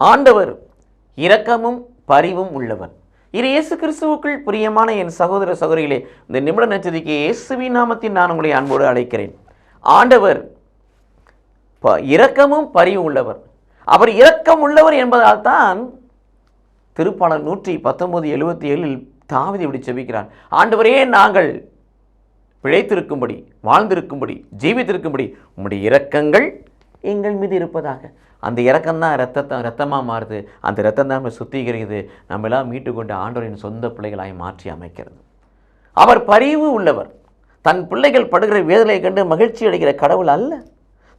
ஆண்டவர் இரக்கமும் பரிவும் உள்ளவர் இது இயேசு கிறிஸ்துவுக்குள் பிரியமான என் சகோதர சகோதரிகளே இந்த நிமிட நச்சரிக்கை இயேசுவி நாமத்தின் நான் உங்களை அன்போடு அழைக்கிறேன். ஆண்டவர் ப- இரக்கமும் பரிவும் உள்ளவர். அவர் இரக்கம் உள்ளவர் என்பதால் தான் திருப்பாளர் நூற்றி பத்தொன்பது எழுபத்தி ஏழில் தாவிதி இப்படி செபிக்கிறார். ஆண்டவரே நாங்கள் பிழைத்திருக்கும்படி வாழ்ந்திருக்கும்படி ஜீவித்திருக்கும்படி உம்முடைய இரக்கங்கள் எங்கள் மீது இருப்பதாக. அந்த இரக்கம்தான் ரத்தத்தை ரத்தமாக மாறுது. அந்த ரத்தம் தான் நம்ம சுத்திகரிக்குது. நம்ம எல்லாம் மீட்டு கொண்டு ஆண்டவரின் சொந்த பிள்ளைகளாய் மாற்றி அமைக்கிறது. அவர் பரிவு உள்ளவர். தன் பிள்ளைகள் படுகிற வேதனையை கண்டு மகிழ்ச்சி அடைகிற கடவுள் அல்ல.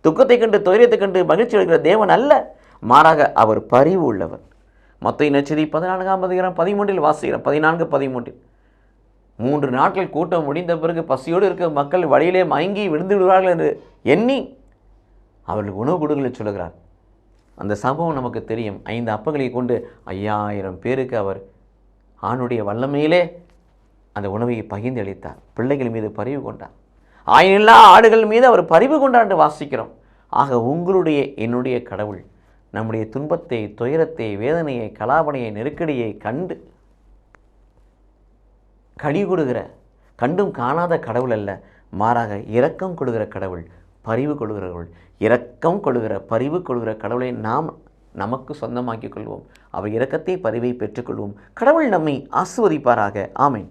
துக்கத்தை கண்டு துயரத்தை கண்டு மகிழ்ச்சி அடைகிற தேவன் அல்ல. மாறாக அவர் பரிவு உள்ளவர். மொத்த இனச்சதி பதினான்காம் அதிகாரம் பதிமூன்றில் வாசிக்கிறோம் பதினான்கு பதிமூன்றில். மூன்று நாட்கள் கூட்டம் முடிந்த பிறகு பசியோடு இருக்க மக்கள் வழியிலே மயங்கி விழுந்து விடுவார்கள் என்று எண்ணி அவர்களுக்கு உணவு கொடுக்கலை சொல்லுகிறார். அந்த சம்பவம் நமக்கு தெரியும். ஐந்து அப்பங்களை கொண்டு ஐயாயிரம் பேருக்கு அவர் ஆணுடைய வல்லமையிலே அந்த உணவையை பகிர்ந்து அளித்தார். பிள்ளைகள் மீது பரிவு கொண்டார். ஆயினில்லா ஆடுகள் மீது அவர் பரிவு கொண்டார் என்று வாசிக்கிறோம். ஆக உங்களுடைய என்னுடைய கடவுள் நம்முடைய துன்பத்தை துயரத்தை வேதனையை கலாபனையை நெருக்கடியை கண்டு கழி கொடுக்கிற கண்டும் காணாத கடவுள் அல்ல. மாறாக இரக்கம் கொடுக்கிற கடவுள் பரிவு கொள்கிறவர்கள் இரக்கம் கொள்கிற பரிவு கொள்கிற கடவுளை நாம் நமக்கு சொந்தமாக்கிக் கொள்வோம். அவர் இரக்கத்தை பரிவை பெற்றுக்கொள்வோம் கடவுள் நம்மை ஆசுவதிப்பாராக ஆமேன்.